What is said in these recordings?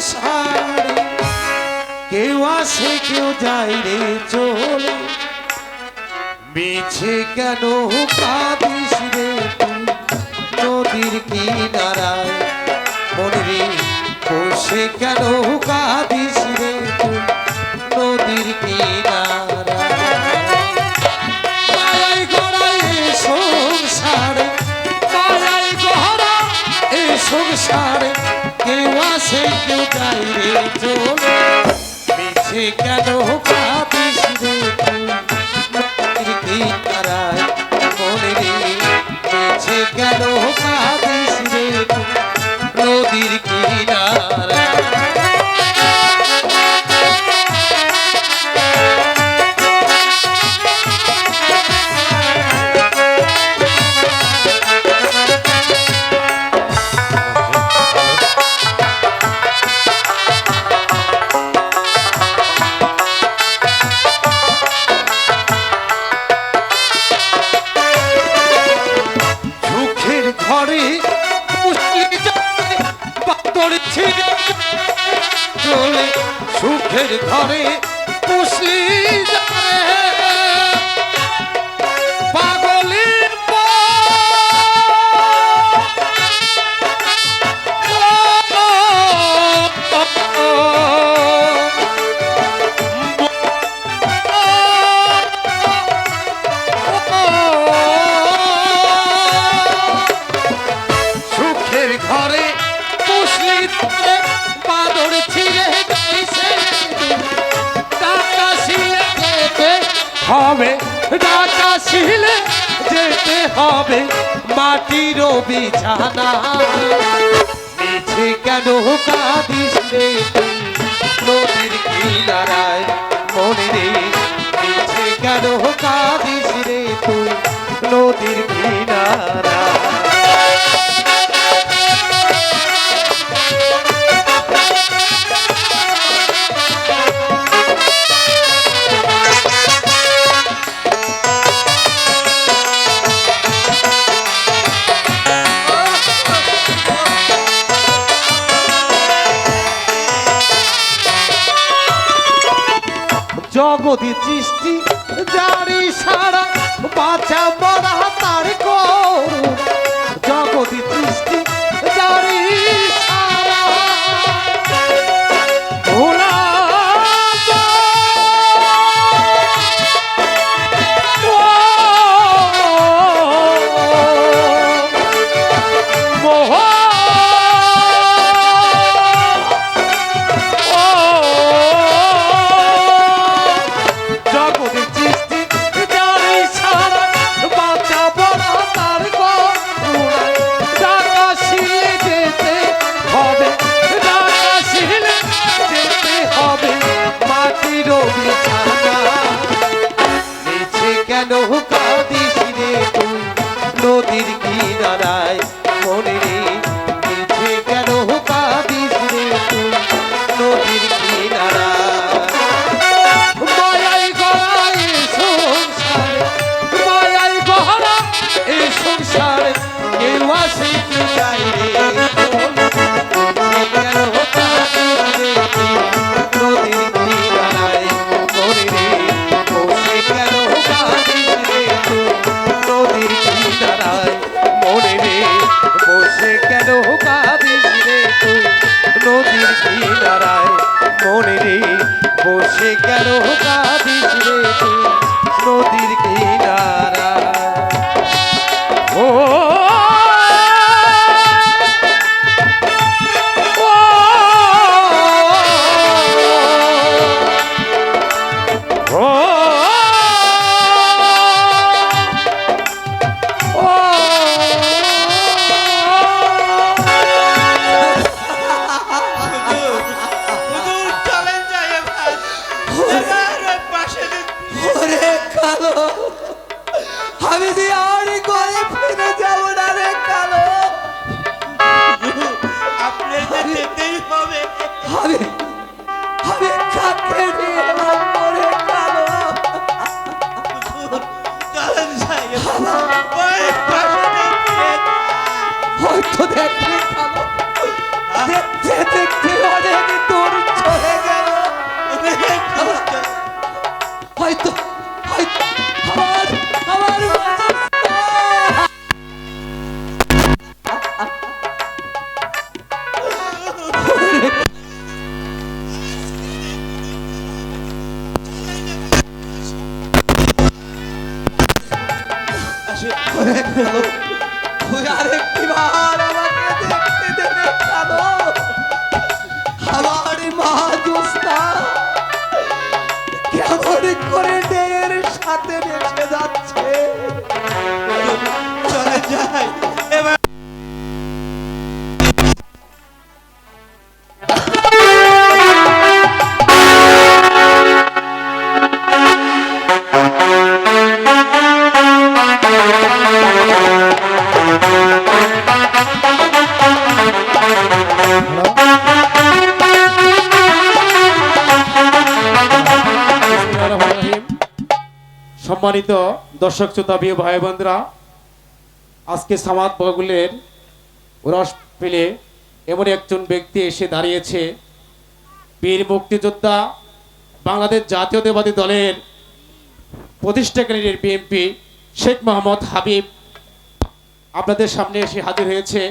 সারি কেউ আসে, কেউ যায় রে, চলে। বেছে কেন কাঁদিস রে নদীর কিনারায় মনে বসে কেন কাঁদিস রে তুই? ধরে পুষলি যায় হবে। রাজা শিলে যেতে হবে মাটির বিছানা। মিছে কেন কাঁদিস নদীর কিনারায় মনে রে মিছে কেন কাঁদিস রে তুই? নদীর কিনারায় অধিচৃষ্ট কেন কাঁদে দেখতে ভালো দেখতে দেখতে অনেক দূর চলে গেল হয়তো হয়তো আমার আমার Hello. তুই আরেকটি বার আমাকে দেখতে দেবে কেন আমার মা জোস্তা কেমন করে ডের সাথে রেখে যাচ্ছে চলে যাই সম্মানিত দর্শক শ্রোতা, প্রিয় ভাই বোনরা, আজকে সামাদ বগুলের রস পেলে এমন একজন ব্যক্তি এসে দাঁড়িয়েছে। বীর মুক্তিযোদ্ধা, বাংলাদেশ জাতীয়তাবাদী দলের প্রতিষ্ঠাকারী বিএনপি শেখ মোহাম্মদ হাবিব আপনাদের সামনে এসে হাজির হয়েছে।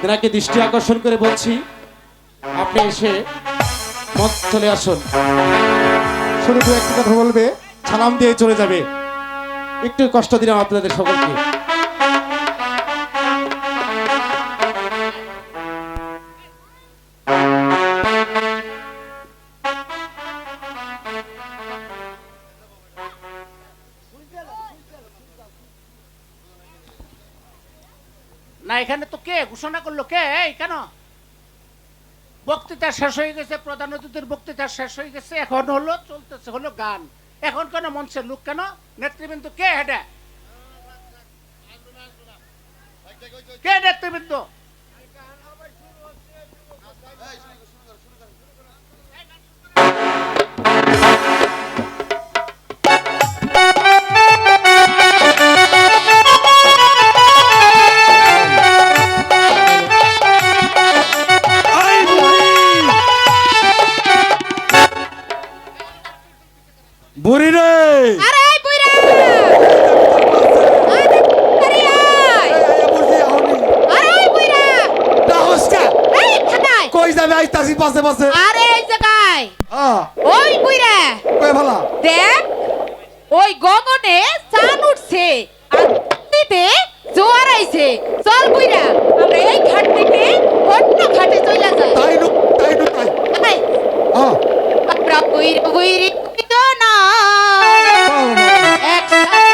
তেনাকে দৃষ্টি আকর্ষণ করে বলছি, আপনি এসে মত চলে আসুন। শুধু একটি কথা বলবে। সালাম দিয়ে চলে যাবে। একটু কষ্ট দিলাম আপনাদের সকলকে। না, এখানে তো কে? ঘোষণা করল কে? কেন? বক্তৃতা শেষ হয়ে গেছে, প্রধান অতিথির বক্তৃতা শেষ হয়ে গেছে, এখন হলো, চলতেছে হলো গান। এখন কেন মঞ্চের লোক কেন? নেতৃবৃন্দ কে হেডে? কে নেতৃবৃন্দ? আইতাছি পাশে পাশে আরে এই জায়গায় ওই বুইরা কই ভালা? দেখ ওই গগনে চান উঠছে আর দিতে জোয়ার আইছে। চল বুইরা আমরা এই ঘাট থেকে অন্য ঘাটে চলে যাই। তাই নু তাই নু তাই। আ আমরা বুইরা বুইরি তো না একসাথে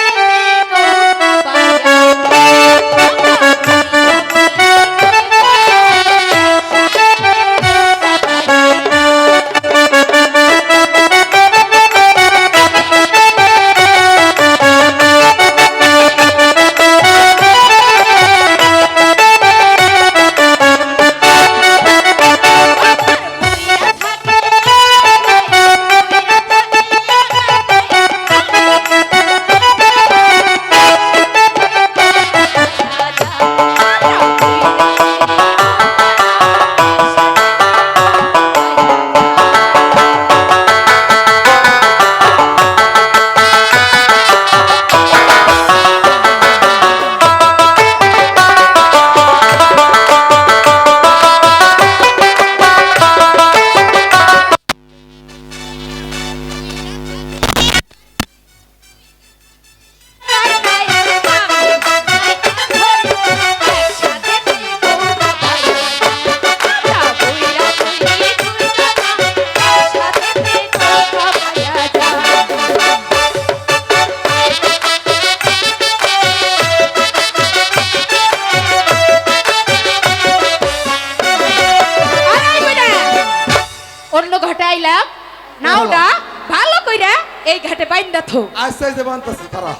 ঘাটে বাইন্দা থো আইসে আইসে বানতাছি তারা।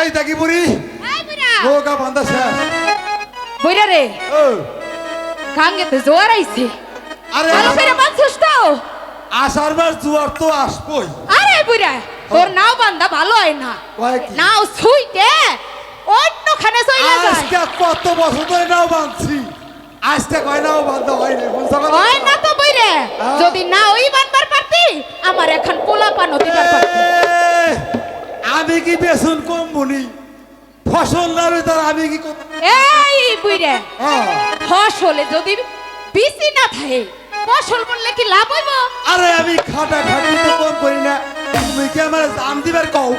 এই দেখি বুড়ি। নৌকা বান্ধা শেষ বুইরা রে। ও। গাঙ্গেতে জোয়ার আইছে। আরে ভালো করে বাঁধছিস তো। আসার বার জুয়ার তো আসবই। আরে বুইরা তোর নাও বান্দা ভালো হয় না। নাও সুইতে অন্যখানে চলে যায়। আজকে কত বছর ধরে নাও বাঁধছি আজকে কয় না ও বাধ্য হয় না বুঝছ কথা? হয় না তো বইরে। যদি না ওই বানবার পারতি আমার এখন পোলা পানো দিবার পারতি আমি কি বেসন কম বনি ফসল না তার আমি কি এই বুইরে হ্যাঁ। ফসলে যদি বিসি না থাকে ফসল বললে কি লাভ হইব আরে আমি খাটা খাটি তো কম করি না তুমি কি আমার দাম দিবার কও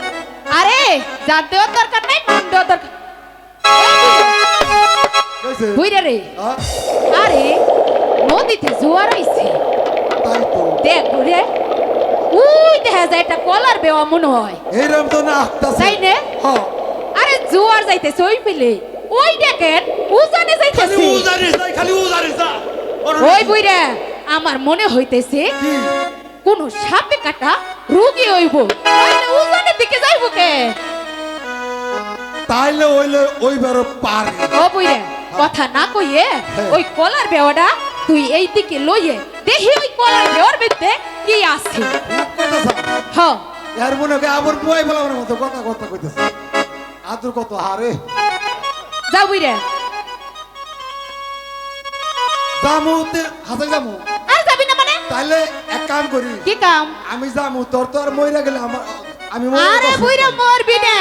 আরে জানতেও দরকার নাই মান দেওয়ার দরকার? বুইরে রে আরে নদীতে জোয়ার দেখ উই দেখা যায় একটা কলার বেওয়া মনে হয় এইরকম তো না তাই নে? আরে জোয়ার যাইতেছে ওই পেলে ওই দেখেন উজানে যাইতেছে উজারিস যাই খালি উজারিস যা ওই বুইরা আমার মনে হইতেছে কোন সাপে কাটা রোগী হইব উজানের দিকে যাইব কে তাইলে ওইলে ওইবারও পারে ও বুইরা কথা না কইয়ে ওই কলার বেওয়াটা তুই এই দিকে লইয়ে দেখি ওই কলার বেওয়ার ভিতরে কি আছে। কইতাছ। হ। এর মনে হয় আবার বুয়াই বলার মতো কথা কথা কইতেছে। আদর কত হারে যাও বুইরা জামু তে হাতে জামু আর যাবি না মানে? তাইলে এক কাম করি। কি কাম? আমি যামু তোর তো আর মইরা গেলে আমার আমি মরে আরে। বুইরা মরবি না।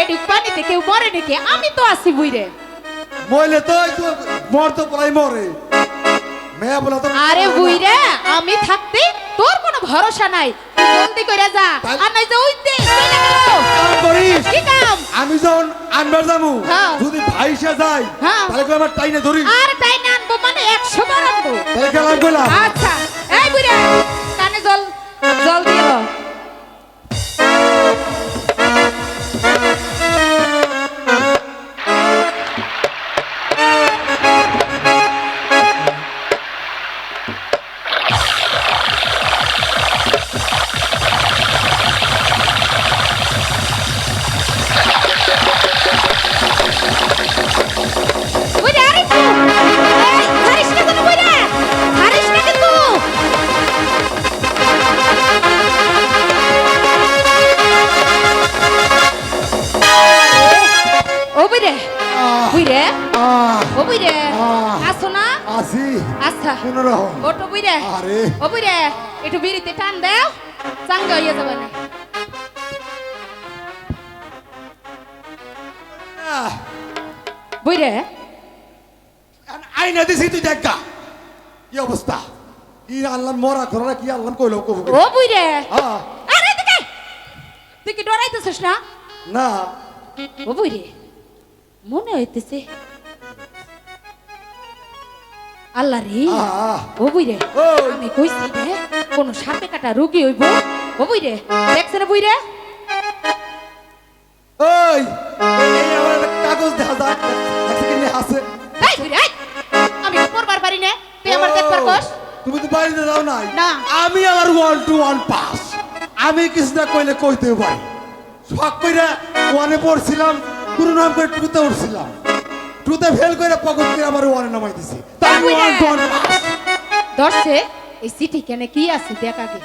এডুক পানিতে কেউ মরে নাকি? আমি তো আছি বুইরে। মইলে তো মর তো পলাই মরে। মেয়া বলা তো আরে বুইরে আমি থাকতে তোর কোনো ভরসা নাই। জলদি কইরা যা। আর নাই যে করিস? কি কাম? আমি যখন আনবার যামু হ্যাঁ। যদি ভাইসা যাই হ্যাঁ। তাহলে কি আমার টাইনে ধরি আর তাই না আনব মানে একশো বার আনব। তাহলে গেলাম আচ্ছা। এই বুড়া কানে জল জল দিয়ে দাও। ও বুড়ে একটু বিড়িতে টান দাও চাঙ্গা হয়ে যাবে না। বুড়ে। আইনা দিছি তুই দেখা কি অবস্থা? কি আল্লাহ মরা ঘোরা কি আল্লাহ কইলো কব ও বুড়ে। হ্যাঁ। আরে দিকে তুই কি ডরাইতেছিস না? না। ও বুড়ে মনে হইতেছে আল্লাহ রে বুইরে ওই। আমি কইছি রে কোন সাপে কাটা রোগী হইব। ও বুইরে দেখছ না ওই এই এই আমার কাগজ দেখা যায় দেখছি কি নিয়ে হাসে! আমি পড়বার পারি না তুই আমার দেখবার কস। তুমি তো বাড়িতে যাও নাই। না। আমি আমার ওয়ান টু ওয়ান পাস আমি কিছু না কইলে কইতে পারি। শখ কইরা ওয়ানে পড়ছিলাম গুরু নাম করে টুতে উঠছিলাম। টুতে ফেল করে পকেট করে আমার ওয়ানে নামাই দিছি। দর্শে এই চিঠি কেনে কি আছে দেখ আগে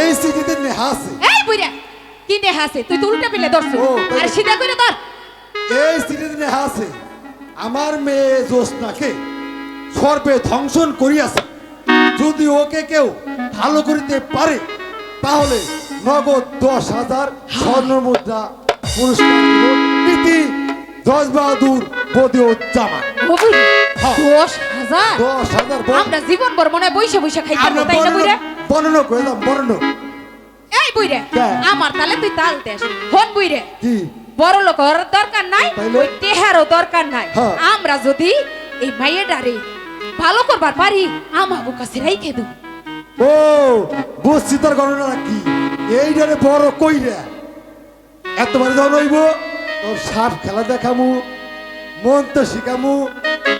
এই সিটিতে নেহা আছে। এই বুইরে কি দেহ আছে? তুই তো উল্টা পেলে দর্শ। আর সিধা করে ধর। এই সিটিতে নেহা আছে। আমার মেয়ে জ্যোৎস্নাকে সর্বে ধ্বংসন করিয়াছে। যদি ওকে কেউ ভালো করিতে পারে তাহলে নগদ দশ হাজার স্বর্ণ মুদ্রা পুরস্কার। প্রীতি বাহাদুর বদিউজ্জামান। দশ হাজার? দশ হাজার আমরা জীবন ভর মনে বইসে বইসে আমরা তাই না বুইরে? বর্ণনা- করে দাম বর্ণনা এই বুইরে? আমার তালে তুই তাল দেশ হন বুইরে কি? বড় লোক হওয়ার দরকার নাই? ওই টেহারও দরকার নাই। আমরা যদি এই মাইয়েডারে ভালো করবার পারি আমাকে কাছে রাইখে দেব ও বুঝছি তোর গণনা কি? এইটারে বড় কইরা। এতবার যখন হইব তোর সাপ খেলা দেখামু। মন্ত্র শিখামু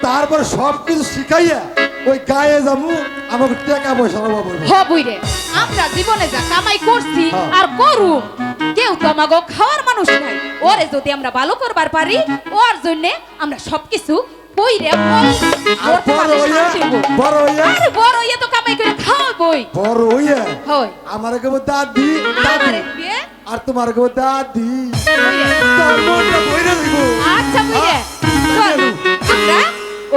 তারপর সব কিছু শিখাইয়া ওই গায়ে যামু আমাকে টাকা পয়সা অভাব হ্যাঁ বুইরে আমরা জীবনে যা কামাই করছি হ্যাঁ। আর করু কেউ তো আমাকে খাওয়ার মানুষ নাই ওরে যদি আমরা ভালো করবার পারি ওর জন্য আমরা সবকিছু কই আর ওর বড় হইয়া? বড় হইয়া? আরে বড় ইয়ে তো কামাই করে খাওয়াবই বড় হইয়া? হয়। আমার কেবল দাদি দাদি। আমারে আর তোমার কেবল দাদি। তোর মনটা বইরে দিব। আচ্ছা বুইরে চল।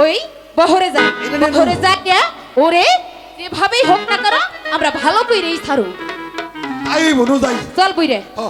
ওই বহরে যাই। বহরে যাইয়া ওরে যেভাবেই হোক না কেন আমরা ভালো কইরেই ছাড়ু। আই বনু যাই। চল বইরে হ।